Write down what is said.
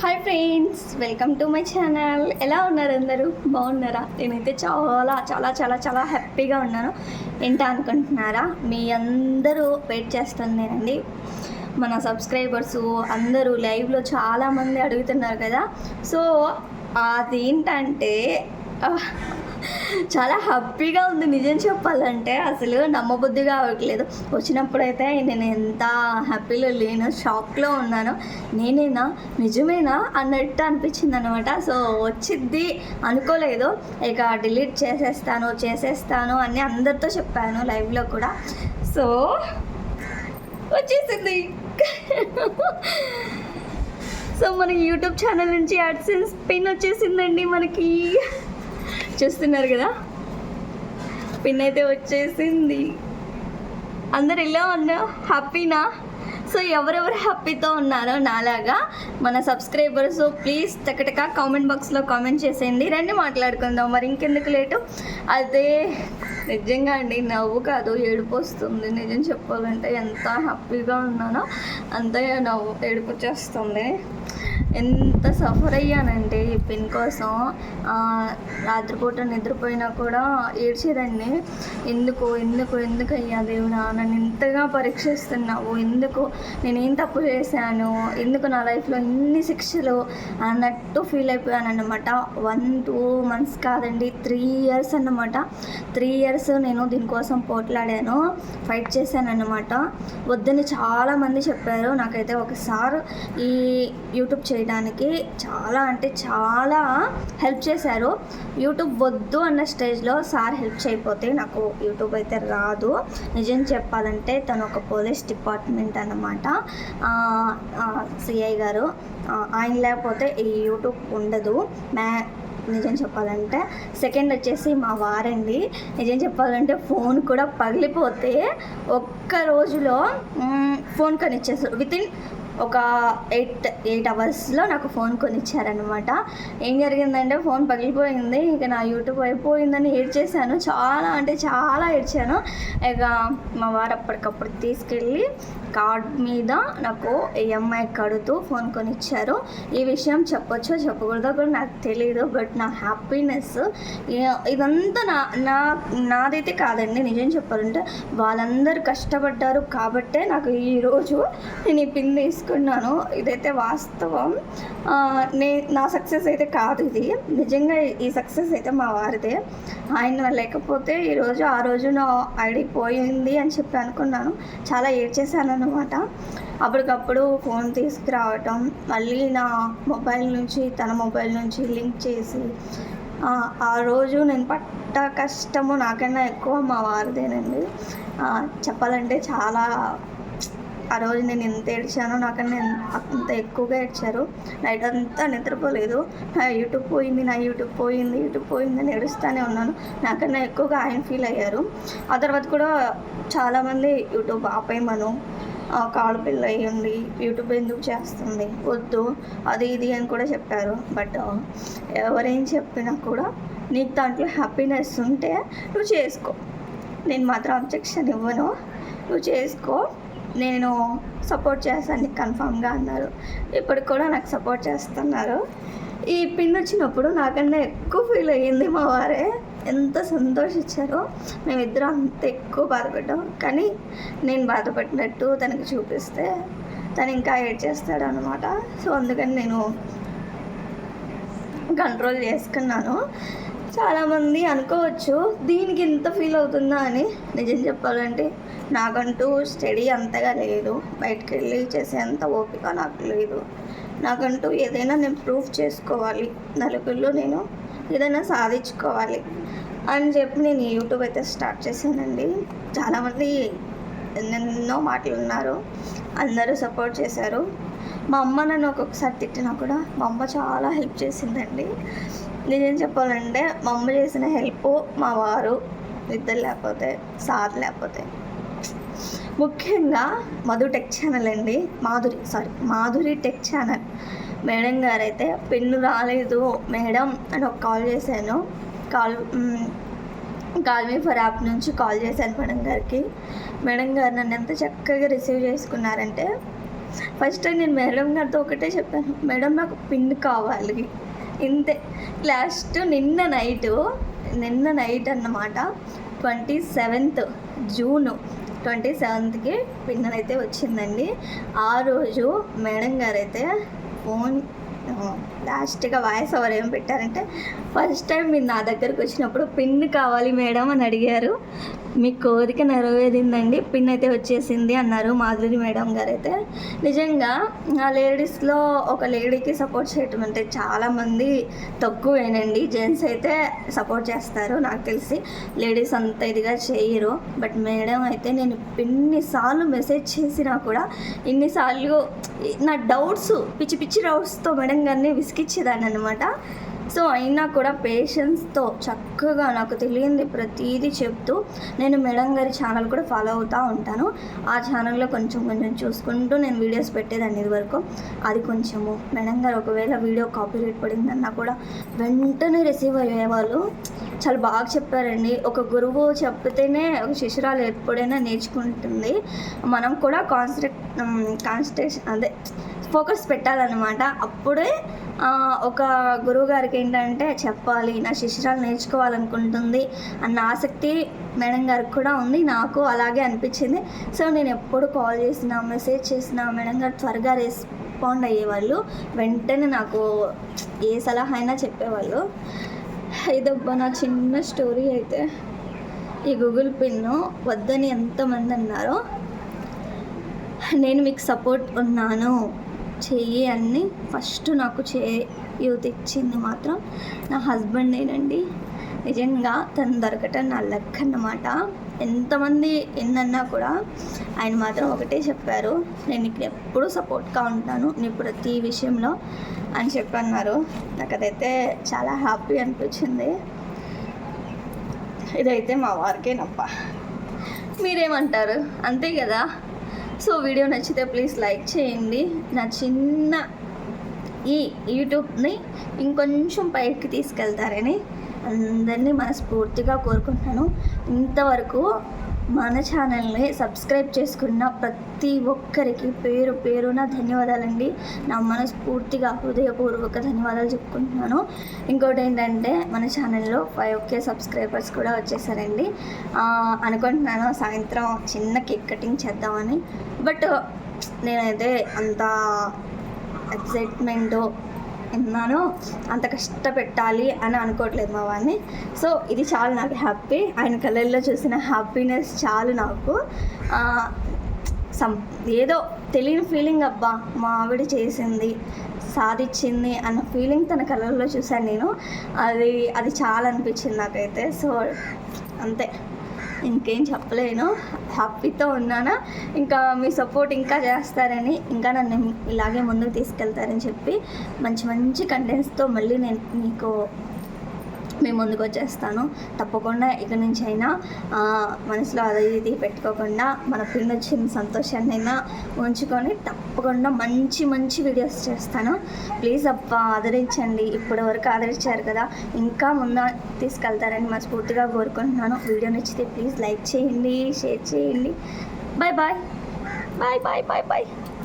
Hi friends welcome to my channel ఎలా ఉన్నారు అందరూ? బాగున్నారా? నేనైతే చాలా చాలా చాలా చాలా హ్యాపీగా ఉన్నాను. ఏంటా అనుకుంటున్నారా? మీ అందరూ వెయిట్ చేస్తుందేనండి మన సబ్స్క్రైబర్స్ అందరూ లైవ్లో చాలామంది అడుగుతున్నారు కదా. సో అదేంటంటే ఏంటంటే చాలా హ్యాపీగా ఉంది నిజం చెప్పాలంటే. అసలు నమ్మబుద్ధిగా అవ్వట్లేదు. వచ్చినప్పుడైతే నేను ఎంత హ్యాపీలో లేను షాక్లో ఉన్నాను నేనేనా? నిజమేనా? అన్నట్టు అనిపించింది అనమాట సో వచ్చిద్ది అనుకోలేదు. ఇక డిలీట్ చేసేస్తాను చేసేస్తాను అని అందరితో చెప్పాను లైవ్లో కూడా. సో వచ్చేసింది. సో మన యూట్యూబ్ ఛానల్ నుంచి యాడ్సెన్స్ పిన్ వచ్చేసిందండి మనకి. చూస్తున్నారు కదా? పిన్ అయితే వచ్చేసింది. అందరు ఎలా ఉన్నా హ్యాపీనా సో ఎవరెవరు హ్యాపీతో ఉన్నారో నాలాగా మన సబ్స్క్రైబర్స్ ప్లీజ్ టకటక కామెంట్ బాక్స్లో కామెంట్ చేసేయండి. రండి మాట్లాడుకుందాం. మరి ఇంకెందుకు లేటు? అదే నిజంగా అండి నవ్వు కాదు ఏడుపు వస్తుంది. నిజం చెప్పాలంటే ఎంత హ్యాపీగా ఉన్నానో అంత నవ్వు ఏడుపు వచ్చేస్తుంది. ఎంత సఫర్ అయ్యానంటే ఈ పిన్ కోసం. రాత్రిపూట నిద్రపోయినా కూడా ఏడ్చేదాన్ని. ఎందుకు ఎందుకు ఎందుకు అయ్యా దేవుడా నన్ను ఇంతగా పరీక్షిస్తున్నావు. ఎందుకు నేనేం తప్పు చేశాను? ఎందుకు నా లైఫ్లో ఇన్ని శిక్షలు? అన్నట్టు ఫీల్ అయిపోయాను వన్ టూ మంత్స్ కాదండి త్రీ ఇయర్స్ అన్నమాట. త్రీ ఇయర్స్ నేను దీనికోసం పోట్లాడాను ఫైట్ చేశానన్నమాట. వద్దని చాలామంది చెప్పారు. నాకైతే ఒకసారి ఈ యూట్యూబ్ చేయడానికి చాలా అంటే చాలా హెల్ప్ చేశారు. యూట్యూబ్ వద్దు అన్న స్టేజ్లో సార్ హెల్ప్ చేయకపోతే నాకు యూట్యూబ్ అయితే రాదు. నిజం చెప్పాలంటే తను ఒక పోలీస్ డిపార్ట్మెంట్ అన్నమాట. సిఐ గారు. ఆయన లేకపోతే ఈ యూట్యూబ్ ఉండదు. మ్యా నిజం చెప్పాలంటే సెకండ్ వచ్చేసి మా వారండి. నిజం చెప్పాలంటే ఫోన్ కూడా పగిలిపోతే ఒక్క రోజులో ఫోన్ కొనిచ్చేస్తారు విత్ ఇన్ ఒక ఎయిట్ ఎయిట్ అవర్స్లో నాకు ఫోన్ కొనిచ్చారనమాట ఏం జరిగిందంటే ఫోన్ పగిలిపోయింది. ఇక నా యూట్యూబ్ అయిపోయిందని ఏడ్చేసాను చాలా అంటే చాలా ఏడ్చాను. ఇక మా వారు అప్పటికప్పుడు తీసుకెళ్ళి కార్డ్ మీద నాకు ఈఎంఐ కడుతూ ఫోన్ కొనిచ్చారు. ఈ విషయం చెప్పొచ్చో చెప్పకూడదో కూడా నాకు తెలియదు బట్ నా హ్యాపీనెస్ ఇదంతా నా నా నాదైతే కాదండి. నిజం చెప్పాలంటే వాళ్ళందరూ కష్టపడ్డారు కాబట్టే నాకు ఈరోజు నేను ఈ పిన్ తీసుకున్నాను. ఇదైతే వాస్తవం. నే నా సక్సెస్ అయితే కాదు ఇది. నిజంగా ఈ సక్సెస్ అయితే మా వారిదే. ఆయన లేకపోతే ఈరోజు ఆ రోజు నా ఐడి పోయింది అని చెప్పి అనుకున్నాను. చాలా ఏడ్ చేశాను అనమాట అప్పటికప్పుడు ఫోన్ తీసుకురావటం మళ్ళీ నా మొబైల్ నుంచి తన మొబైల్ నుంచి లింక్ చేసి ఆ, రోజు నేను పట్ట కష్టము నాకన్నా ఎక్కువ మా వారిదేనండి. చెప్పాలంటే చాలా ఆ రోజు నేను ఎంత ఏడ్చానో నాకన్నా అంత ఎక్కువగా ఏడ్చారు. నైట్ అంతా నిద్రపోలేదు. నా యూట్యూబ్ పోయింది నా యూట్యూబ్ పోయింది యూట్యూబ్ పోయింది అని ఏడుస్తూనే ఉన్నాను. నాకన్నా ఎక్కువగా ఆయన ఫీల్ అయ్యారు. ఆ తర్వాత కూడా చాలామంది యూట్యూబ్ ఆపేయమను ఆ, కాళ్ళు పిల్ల అయ్యండి యూట్యూబ్ ఎందుకు చేస్తుంది? వద్దు అది ఇది అని కూడా చెప్పారు. బట్ ఎవరేం చెప్పినా కూడా నీకు దాంట్లో హ్యాపీనెస్ ఉంటే నువ్వు చేసుకో. నేను మాత్రం అబ్జెక్షన్ ఇవ్వను. నువ్వు చేసుకో. నేను సపోర్ట్ చేస్తాను నీకు కన్ఫామ్గా అన్నారు. ఇప్పటికి కూడా నాకు సపోర్ట్ చేస్తున్నారు. ఈ పిన్ వచ్చినప్పుడు నాకన్నా ఎక్కువ ఫీల్ అయ్యింది మా వారే. ఎంత సంతోషించారో మేమిద్దరం అంత ఎక్కువ బాధపడ్డాం. కానీ నేను బాధపడినట్టు తనకి చూపిస్తే తను ఇంకా ఏడ్ చేస్తాడు అనమాట సో అందుకని నేను కంట్రోల్ చేసుకున్నాను. చాలామంది అనుకోవచ్చు దీనికి ఇంత ఫీల్ అవుతుందా అని. నిజం చెప్పాలంటే నాకంటూ స్టడీ అంతగా లేదు. బయటకు వెళ్ళి చేసేంత ఓపిక నాకు లేదు. నాకంటూ ఏదైనా నేను ప్రూఫ్ చేసుకోవాలి. నలుగురిలో నేను ఏదైనా సాధించుకోవాలి. అని చెప్పి నేను యూట్యూబ్ అయితే స్టార్ట్ చేశానండి. చాలామంది ఎన్నెన్నో మాటలు ఉన్నారు. అందరూ సపోర్ట్ చేశారు. మా అమ్మ నన్ను ఒక్కొక్కసారి తిట్టినా కూడా మా అమ్మ చాలా హెల్ప్ చేసిందండి. నిజం చెప్పాలంటే మా అమ్మ చేసిన హెల్ప్ మా వారు ఇద్దరు లేకపోతే సార్ లేకపోతే. ముఖ్యంగా మధు టెక్ ఛానల్ అండి. Madhuri sorry Madhuri tech channel. Madam గారు అయితే పెన్ను రాలేదు మేడం అని ఒక కాల్ చేశాను. Call call me for app నుంచి కాల్ చేశాను మేడం గారికి. మేడం గారు నన్ను ఎంత చక్కగా రిసీవ్ చేసుకున్నారంటే ఫస్ట్ టైం నేను మేడం గారితో ఒకటే చెప్పాను మేడం నాకు పిన్ కావాలి. ఇంతే. లాస్ట్ నిన్న నైటు నిన్న నైట్ అన్నమాట ట్వంటీ సెవెంత్ జూను ట్వంటీ సెవెంత్కి పిన్ అయితే వచ్చిందండి. ఆ రోజు మేడం గారు అయితే ఫోన్ లాస్ట్గా వాయిస్ ఓవర్ ఏం పెట్టారంటే ఫస్ట్ టైం మీరు నా దగ్గరకు వచ్చినప్పుడు పిన్ కావాలి మేడం అని అడిగారు. మీ కోరిక నెరవేరిందండి పిన్ అయితే వచ్చేసింది అన్నారు మాధురి మేడం గారు అయితే నిజంగా ఆ లేడీస్లో ఒక లేడీకి సపోర్ట్ చేయటం అంటే చాలామంది తక్కువేనండి. జెంట్స్ అయితే సపోర్ట్ చేస్తారు నాకు తెలిసి. లేడీస్ అంత ఇదిగా చేయరు. బట్ మేడం అయితే నేను ఇన్నిసార్లు మెసేజ్ చేసినా కూడా ఇన్నిసార్లు నా డౌట్స్ పిచ్చి పిచ్చి డౌట్స్తో మేడం గారిని విసిగిచ్చేదాన్ని అనమాట సో అయినా కూడా పేషెన్స్తో చక్కగా నాకు తెలియంది ప్రతిదీ చెప్తూ నేను మేడం గారి ఛానల్ కూడా ఫాలో అవుతూ ఉంటాను. ఆ ఛానల్లో కొంచెం కొంచెం చూసుకుంటూ నేను వీడియోస్ పెట్టేదాన్ని ఇదివరకు. అది కొంచెము మేడం గారు ఒకవేళ వీడియో కాపీ రేట్ పడిందన్నా కూడా వెంటనే రిసీవ్ అయ్యేవాళ్ళు చాలా బాగా చెప్పారండి. ఒక గురువు చెప్తేనే ఒక శిష్యురాలు ఎప్పుడైనా నేర్చుకుంటుంది. మనం కూడా కాన్సన్ట్రేట్ కాన్సన్ట్రేషన్ అదే ఫోకస్ పెట్టాలన్నమాట. అప్పుడే ఒక గురువు గారికి ఏంటంటే చెప్పాలి నా శిష్యురాలు నేర్చుకోవాలనుకుంటుంది అన్న ఆసక్తి మేడం గారికి కూడా ఉంది నాకు అలాగే అనిపించింది. సో నేను ఎప్పుడు కాల్ చేసినా మెసేజ్ చేసినా మేడం గారు త్వరగా రెస్పాండ్ అయ్యేవాళ్ళు. వెంటనే నాకు ఏ సలహా అయినా చెప్పేవాళ్ళు. ఇదబ్బా నా చిన్న స్టోరీ అయితే ఈ గూగుల్ పిన్ను వద్దని ఎంతమంది అన్నారో నేను మీకు సపోర్ట్ ఉన్నాను. చెయ్యి అని ఫస్ట్ నాకు చేయూత ఇచ్చింది మాత్రం నా హస్బెండేనండి. నిజంగా తను దొరకటం నా లక్ అన్నమాట. ఎంతమంది ఎన్నన్నా కూడా ఆయన మాత్రం ఒకటే చెప్పారు. నేను ఇక్కడ ఎప్పుడూ సపోర్ట్గా ఉంటాను. నీ ప్రతి విషయంలో అని చెప్పి అన్నారు నాకు అదైతే చాలా హ్యాపీ అనిపించింది. ఇదైతే మా వారికేనప్ప. మీరేమంటారు? అంతే కదా. సో వీడియో నచ్చితే ప్లీజ్ లైక్ చేయండి. నా చిన్న ఈ యూట్యూబ్ని ఇంకొంచెం పైకి తీసుకెళ్తారని అందరినీ మనస్ఫూర్తిగా కోరుకుంటున్నాను. ఇంతవరకు మన ఛానల్ని సబ్స్క్రైబ్ చేసుకున్న ప్రతి ఒక్కరికి పేరు పేరున ధన్యవాదాలండి. నా మనస్ఫూర్తిగా హృదయపూర్వక ధన్యవాదాలు చెప్పుకుంటున్నాను. ఇంకోటి ఏంటంటే మన ఛానల్లో ఫైవ్ కే సబ్స్క్రైబర్స్ కూడా వచ్చేసారండి. అనుకుంటున్నాను సాయంత్రం చిన్న కేక్ కటింగ్ చేద్దామని. బట్ నేనైతే అంత ఎక్సైట్మెంట్ ఉన్నానో అంత కష్టపెట్టాలి అని అనుకోవట్లేదు మా వాడిని సో ఇది చాలా నాకు హ్యాపీ. ఆయన కళ్ళల్లో చూసిన హ్యాపీనెస్ చాలు నాకు. సం ఏదో తెలియని ఫీలింగ్ అబ్బా మా ఆవిడ చేసింది సాధించింది అన్న ఫీలింగ్ తన కలర్లో చూశాను నేను. అది అది చాలా అనిపించింది నాకైతే. సో అంతే. ఇంకేం చెప్పలేను. హ్యాపీతో ఉన్నానా. ఇంకా మీ సపోర్ట్ ఇంకా చేస్తారని ఇంకా నన్ను ఇలాగే ముందుకు తీసుకెళ్తారని చెప్పి మంచి మంచి కంటెంట్స్తో మళ్ళీ నేను మీకు మేము ముందుకు వచ్చేస్తాను. తప్పకుండా ఇక నుంచి అయినా మనసులో అది ఇది పెట్టుకోకుండా మన పిల్లలు వచ్చిన సంతోషాన్ని అయినా ఉంచుకొని తప్పకుండా మంచి మంచి వీడియోస్ చేస్తాను. ప్లీజ్ అబ్బా ఆదరించండి. ఇప్పటి వరకు ఆదరించారు కదా. ఇంకా ముందు తీసుకెళ్తారని మనస్ఫూర్తిగా కోరుకుంటున్నాను. వీడియో నచ్చితే ప్లీజ్ లైక్ చేయండి షేర్ చేయండి. Bye bye bye bye bye bye